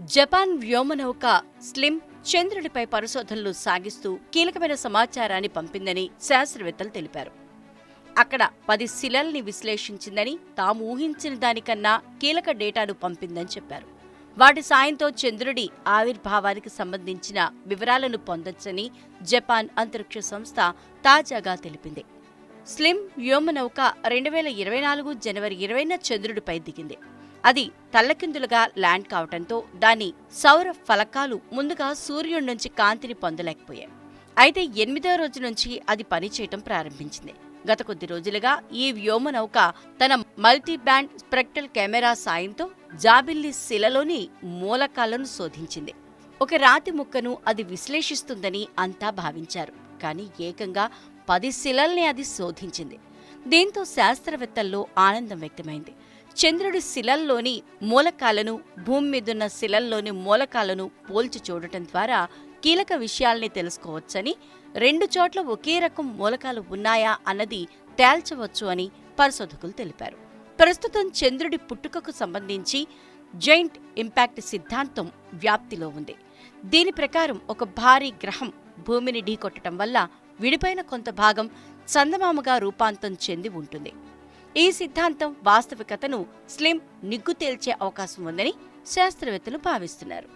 Japan వ్యోమనౌక slim చంద్రుడిపై పరిశోధనలు సాగిస్తూ కీలకమైన సమాచారాన్ని పంపిందని శాస్త్రవేత్తలు తెలిపారు. అక్కడ పది శిలల్ని విశ్లేషించిందని తాము ఊహించిన దానికన్నా కీలక డేటాను పంపిందని చెప్పారు. వాటి సాయంతో చంద్రుడి ఆవిర్భావానికి సంబంధించిన వివరాలను పొందొచ్చని జపాన్ అంతరిక్ష సంస్థ తాజాగా తెలిపింది. స్లిమ్ వ్యోమనౌక రెండు వేల ఇరవై నాలుగు జనవరి ఇరవైన చంద్రుడిపై దిగింది. అది తల్లకిందులుగా ల్యాండ్ కావటంతో దాని సౌర ఫలకాలు ముందుగా సూర్యుడి నుంచి కాంతిని పొందలేకపోయాయి. అయితే ఎనిమిదో రోజు నుంచి అది పనిచేయటం ప్రారంభించింది. గత కొద్ది రోజులుగా ఈ వ్యోమనౌక తన మల్టీ బ్యాండ్ స్పెక్ట్రల్ కెమెరా సాయంతో జాబిల్లి శిలలోని మూలకాలను శోధించింది. ఒక రాతి ముక్కను అది విశ్లేషిస్తుందని అంతా భావించారు. కానీ ఏకంగా పది శిలల్ని అది శోధించింది. దీంతో శాస్త్రవేత్తల్లో ఆనందం వ్యక్తమైంది. చంద్రుడి శిలల్లోని మూలకాలను భూమి మీదున్న శిలల్లోని మూలకాలను పోల్చి చూడటం ద్వారా కీలక విషయాల్ని తెలుసుకోవచ్చని రెండు చోట్ల ఒకే రకం మూలకాలు ఉన్నాయా అన్నది తేల్చవచ్చు అని పరిశోధకులు తెలిపారు. ప్రస్తుతం చంద్రుడి పుట్టుకకు సంబంధించి జైంట్ ఇంపాక్ట్ సిద్ధాంతం వ్యాప్తిలో ఉంది. దీని ప్రకారం ఒక భారీ గ్రహం భూమిని ఢీకొట్టడం వల్ల విడిపోయిన కొంత భాగం చందమామగా రూపాంతం చెంది ఉంటుంది. ఈ సిద్ధాంతం వాస్తవికతను స్లిమ్ నిగ్గు తేల్చే అవకాశం ఉందని శాస్త్రవేత్తలు భావిస్తున్నారు.